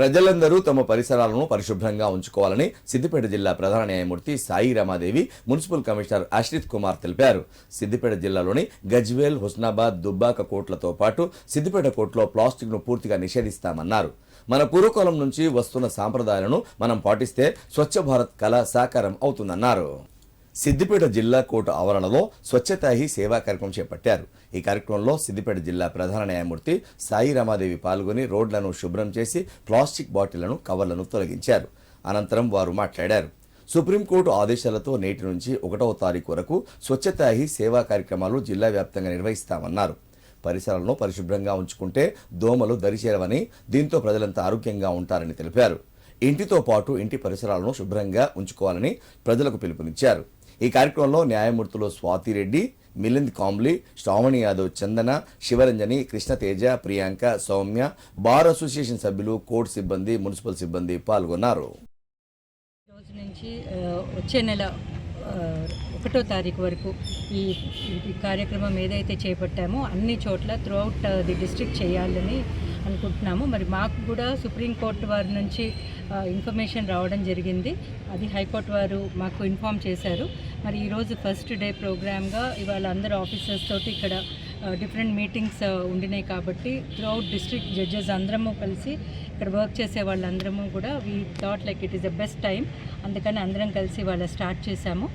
ప్రజలందరూ తమ పరిసరాలను పరిశుభ్రంగా ఉంచుకోవాలని సిద్దిపేట జిల్లా ప్రధాన న్యాయమూర్తి సాయి రమాదేవి మున్సిపల్ కమిషనర్ అశ్రిత్ కుమార్ తెలిపారు. సిద్దిపేట జిల్లాలోని గజ్వేల్ హుస్నాబాద్ దుబ్బాక కోట్లతో పాటు సిద్దిపేట కోర్టులో ప్లాస్టిక్ను పూర్తిగా నిషేధిస్తామన్నారు. మన పూర్వకాలం నుంచి వస్తున్న సాంప్రదాయాలను మనం పాటిస్తే స్వచ్ఛ భారత్ కళ సాకారం అవుతుందన్నారు. సిద్దిపేట జిల్లా కోర్టు ఆవరణలో స్వచ్ఛతాహి సేవా కార్యక్రమం చేపట్టారు. ఈ కార్యక్రమంలో సిద్దిపేట జిల్లా ప్రధాన న్యాయమూర్తి సాయి రమాదేవి పాల్గొని రోడ్లను శుభ్రం చేసి ప్లాస్టిక్ బాటిళ్ళను కవర్లను తొలగించారు. అనంతరం వారు మాట్లాడారు. సుప్రీంకోర్టు ఆదేశాలతో నేటి నుంచి ఒకటవ తారీఖు వరకు స్వచ్ఛతాహి సేవా కార్యక్రమాలు జిల్లా వ్యాప్తంగా నిర్వహిస్తామన్నారు. పరిసరాలను పరిశుభ్రంగా ఉంచుకుంటే దోమలు దరిచేరవని దీంతో ప్రజలంతా ఆరోగ్యంగా ఉంటారని తెలిపారు. ఇంటితో పాటు ఇంటి పరిసరాలను శుభ్రంగా ఉంచుకోవాలని ప్రజలకు పిలుపునిచ్చారు. ఈ కార్యక్రమంలో న్యాయమూర్తులు స్వాతిరెడ్డి మిలింద్ కాంబ్లీ శ్రావణి యాదవ్ చందన శివరంజని కృష్ణతేజ ప్రియాంక సౌమ్య బార్ అసోసియేషన్ సభ్యులు కోర్టు సిబ్బంది మున్సిపల్ సిబ్బంది పాల్గొన్నారు. రోజు నుంచి వచ్చే నెల ఒకటో తారీఖు వరకు ఈ ఈ కార్యక్రమం ఏదైతే చేపట్టామో అన్ని చోట్ల త్రూఅవుట్ ది డిస్ట్రిక్ట్ చేయాలని అనుకుంటున్నాము. మరి మాకు కూడా సుప్రీంకోర్టు వారి నుంచి ఇన్ఫర్మేషన్ రావడం జరిగింది. అది హైకోర్టు వారు మాకు ఇన్ఫామ్ చేశారు. మరి ఈరోజు ఫస్ట్ డే ప్రోగ్రామ్గా ఇవాళ అందరు ఆఫీసర్స్ తోటి ఇక్కడ డిఫరెంట్ మీటింగ్స్ ఉండినాయి కాబట్టి త్రూఅవుట్ డిస్ట్రిక్ట్ జడ్జెస్ అందరము కలిసి ఇక్కడ వర్క్ చేసే వాళ్ళందరము కూడా we thought like it is the best time అందుకని అందరం కలిసి వాళ్ళ స్టార్ట్ చేశాము.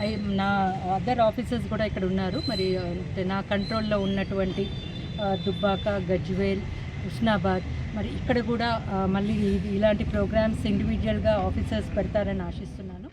ఐ- నా అదర్ ఆఫీసర్స్ కూడా ఇక్కడ ఉన్నారు. మరి నా కంట్రోల్లో ఉన్నటువంటి దుబ్బాక గజ్వేల్ హుస్నాబాద్. మరి ఇక్కడ కూడా మళ్ళీ ఇలాంటి ప్రోగ్రామ్స్ ఇండివిజువల్గా ఆఫీసర్స్ పెడతారని ఆశిస్తున్నాను.